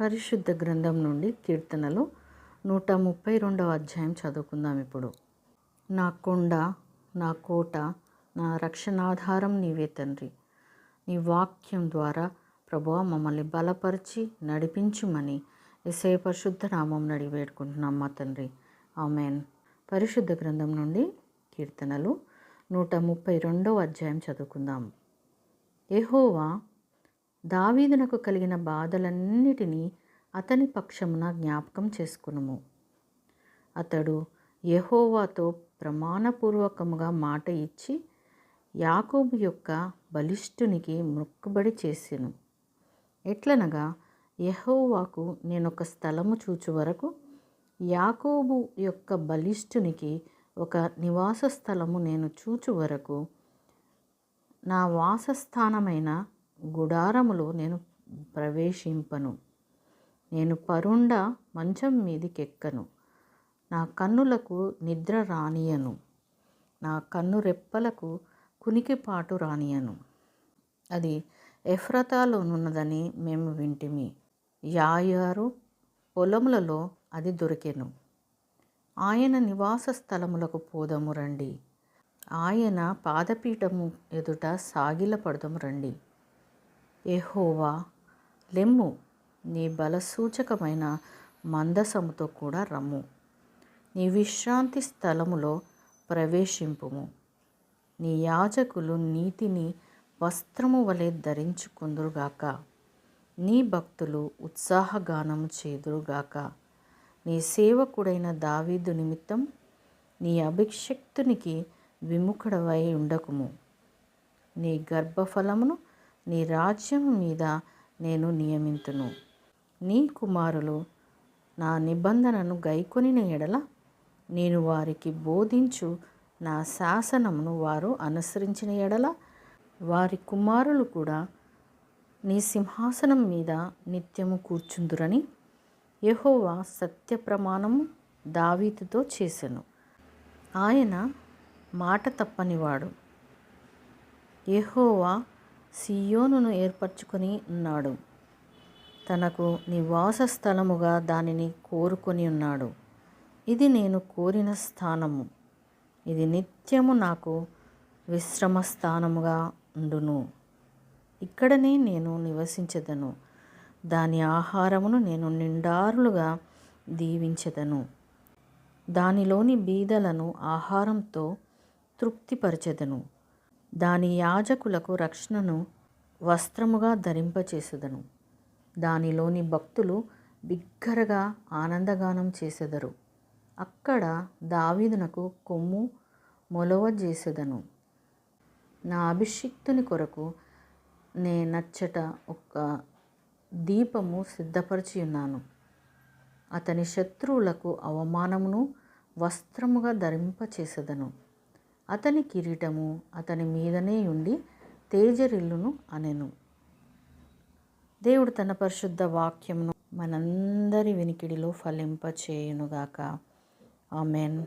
పరిశుద్ధ గ్రంథం నుండి కీర్తనలు నూట ముప్పై రెండవ అధ్యాయం చదువుకుందాం ఇప్పుడు. నా కొండ నా కోట నా రక్షణాధారం నీవే తండ్రి. నీ వాక్యం ద్వారా ప్రభువ మమ్మల్ని బలపరిచి నడిపించుమని ఇసే పరిశుద్ధ నామం నడి వేడుకుంటున్నాం మా తండ్రి. ఆమెన్. పరిశుద్ధ గ్రంథం నుండి కీర్తనలు నూట ముప్పై రెండవ అధ్యాయం చదువుకుందాం. ఎహోవా దావీదునకు కలిగిన బాధలన్నిటినీ అతని పక్షమున జ్ఞాపకం చేసుకునుము. అతడు యహోవాతో ప్రమాణపూర్వకముగా మాట ఇచ్చి యాకోబు యొక్క బలిష్ఠునికి మొక్కుబడి చేసెను. ఎట్లనగా యహోవాకు నేనొక స్థలము చూచు వరకు యాకోబు యొక్క బలిష్ఠునికి ఒక నివాస స్థలము నేను చూచు వరకు నా వాసస్థానమైన గుడారములో నేను ప్రవేశింపను. నేను పరుండ మంచం మీదికెక్కను. నా కన్నులకు నిద్ర రానియను. నా కన్ను రెప్పలకు కునికిపాటు రానియను. అది ఎఫ్రతాలోనున్నదని మేము వింటిమి. యాయారు పొలములలో అది దొరికెను. ఆయన నివాస స్థలములకు పోదము రండి. ఆయన పాదపీఠము ఎదుట సాగిలపడదము రండి. ఎహోవా లెమ్ము నీ బలసూచకమైన మందసముతో కూడా రమ్ము. నీ విశ్రాంతి స్థలములో ప్రవేశింపుము. నీ యాజకులు నీతిని వస్త్రము వలె ధరించుకుందురుగాక. నీ భక్తులు ఉత్సాహగానము చేదురుగాక. నీ సేవకుడైన దావీదు నిమిత్తం నీ అభిషక్తునికి విముఖుడవై ఉండకుము. నీ గర్భఫలమును నీ రాజ్యం మీద నేను నియమింతును. నీ కుమారులు నా నిబంధనను గైకొనిన ఎడల నేను వారికి బోధించు నా శాసనమును వారు అనుసరించిన ఎడల వారి కుమారులు కూడా నీ సింహాసనం మీద నిత్యము కూర్చుందురని యహోవా సత్య ప్రమాణము దావీతుతో చేశాను ఆయన మాట తప్పనివాడు. యహోవా సియోనును ఏర్పరచుకొని ఉన్నాడు. తనకు నివాస స్థలముగా దానిని కోరుకొని ఉన్నాడు. ఇది నేను కోరిన స్థానము. ఇది నిత్యము నాకు విశ్రమ స్థానముగా ఉండును. ఇక్కడనే నేను నివసించదను. దాని ఆహారమును నేను నిండారులుగా దీవించదను. దానిలోని బీదలను ఆహారంతో తృప్తిపరచెదను. దాని యాజకులకు రక్షణను వస్త్రముగా ధరింపచేసెదను. దానిలోని భక్తులు బిగ్గరగా ఆనందగానం చేసెదరు. అక్కడ దావీదునకు కొమ్ము మొలవ చేసెదను నా అభిషిక్తుని కొరకు నే నచ్చట ఒక దీపము సిద్ధపరిచి ఉన్నాను అతని శత్రువులకు అవమానమును వస్త్రముగా ధరింపచేసెదను. అతని కిరీటము అతని మీదనే ఉండి తేజరిల్లును అనెను. దేవుడు తన పరిశుద్ధ వాక్యమును మనందరి వినికిడిలో ఫలింపచేయునుగాక. ఆమెన్.